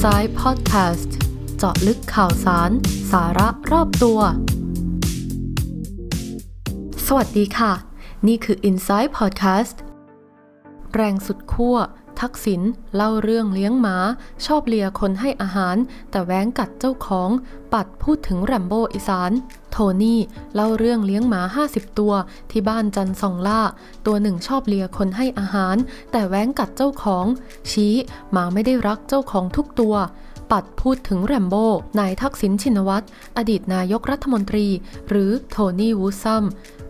Inside Podcast เจาะลึกข่าวสาร สาระรอบตัว สวัสดีค่ะ นี่คือ Inside Podcast แรงสุดขั้ว ทักษิณเล่าเรื่องเลี้ยงหมา ชอบเลียคนให้อาหาร แต่แว้งกัดเจ้าของ ปัดพูดถึงแรมโบอีสาน โทนี่เล่าเรื่องเลี้ยงหมา 50 ตัว ที่บ้านจันทร์ซองล่า ตัวหนึ่งชอบเลียคนให้อาหาร แต่แว้งกัดเจ้าของ ชี้หมาไม่ได้รักเจ้าของทุกตัวปัดพูดถึงแรมโบ้ นายทักษิณชินวัตร อดีตนายกรัฐมนตรี หรือโทนี่วูซัม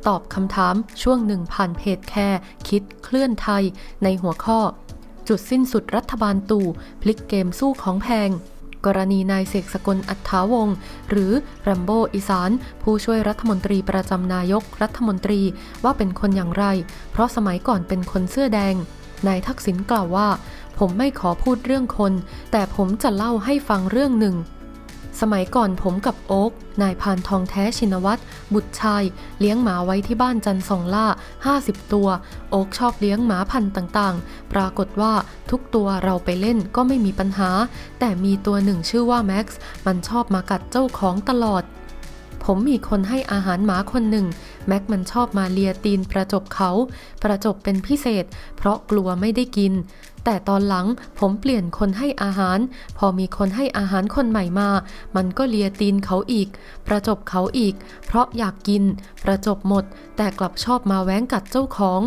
ตอบคำถามช่วงหนึ่งผ่านเพจแคร์คิดเคลื่อนไทย ในหัวข้อ จุดสิ้นสุดรัฐบาลตู่พลิกเกมสู้ของแพง กรณีนายเสกสกลอัฏฐาวงศ์หรือแรมโบอีสาน ผู้ช่วยรัฐมนตรีประจำนายกรัฐมนตรีว่าเป็นคนอย่างไร เพราะสมัยก่อนเป็นคนเสื้อแดง นายทักษิณกล่าวว่า ผมไม่ขอพูดเรื่องคน แต่ผมจะเล่าให้ฟังเรื่องหนึ่ง สมัยก่อนผมกับโอ๊กนายพานทองแท้ชินวัตรบุตรชาย เลี้ยงหมาไว้ที่บ้านจันสองล่า 50 ตัว โอ๊กชอบเลี้ยงหมาพันธุ์ต่างๆ ปรากฏว่าทุกตัวเราไปเล่นก็ไม่มีปัญหา แต่มีตัวหนึ่งชื่อว่าแม็กซ์มันชอบมากัดเจ้าของตลอดผมมีคนให้อาหารหมาคนหนึ่ง แม็กมันชอบมาเลียตีนประจบเขา ประจบเป็นพิเศษ เพราะกลัวไม่ได้กิน แต่ตอนหลังผมเปลี่ยนคนให้อาหาร พอมีคนให้อาหารคนใหม่มา มันก็เลียตีนเขาอีก ประจบเขาอีก เพราะอยากกิน ประจบหมด แต่กลับชอบมาแว้งกัดเจ้าของ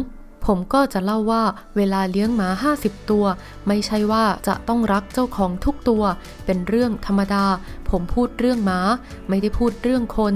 ผมก็จะเล่าว่าเวลาเลี้ยงหมา 50 ตัว ไม่ใช่ว่าจะต้องรักเจ้าของทุกตัว เป็นเรื่องธรรมดา ผมพูดเรื่องหมา ไม่ได้พูดเรื่องคน